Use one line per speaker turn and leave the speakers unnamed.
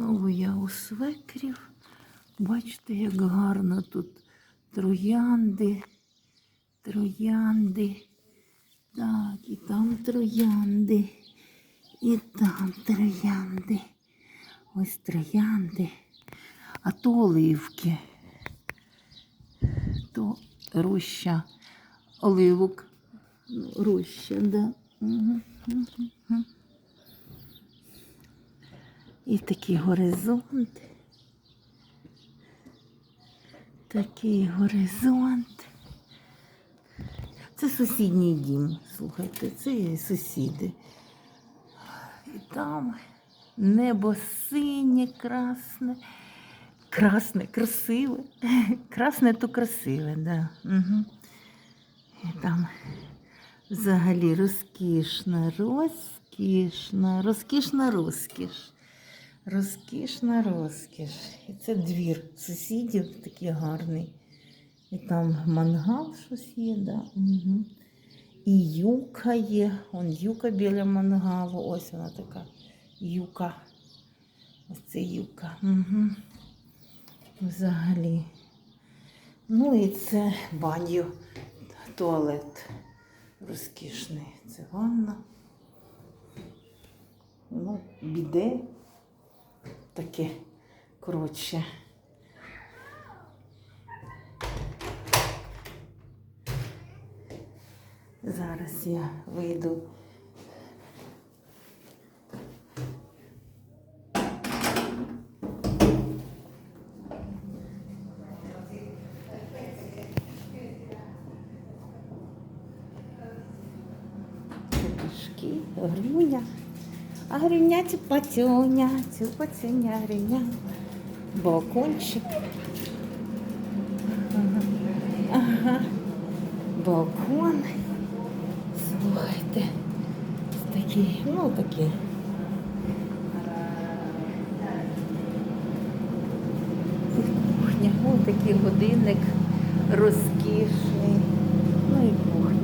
Знову я у свекрів. Бачите, як гарно тут троянди, троянди. Так, і там троянди, і там троянди. Ось троянди. А то оливки. То роща оливок. Ну, Роща, да. І такий горизонт. Такий горизонт. Це сусідній дім, слухайте, це сусіди. І там небо синє, красне. Красне, красиве. Красне то красиве, да. Угу. І там взагалі розкішна, розкішна, розкішна розкіш. Розкішна розкіш. І це двір сусідів такий гарний. І там мангал щось є, да. Угу. І юка є. Он юка біля мангалу. Ось вона така юка. Ось це юка. Угу. Взагалі. Ну і це баню, туалет розкішний. Це ванна. Ну, біде таке коротше. Зараз я вийду. Пішки, грюня. А грюня цюпацюня, цюпацюня, грюня. Балкончик. Ага. Балкон. Слухайте. Такий, ну такий. Кухня. Ось такий годинник розкішний. Ну і кухня.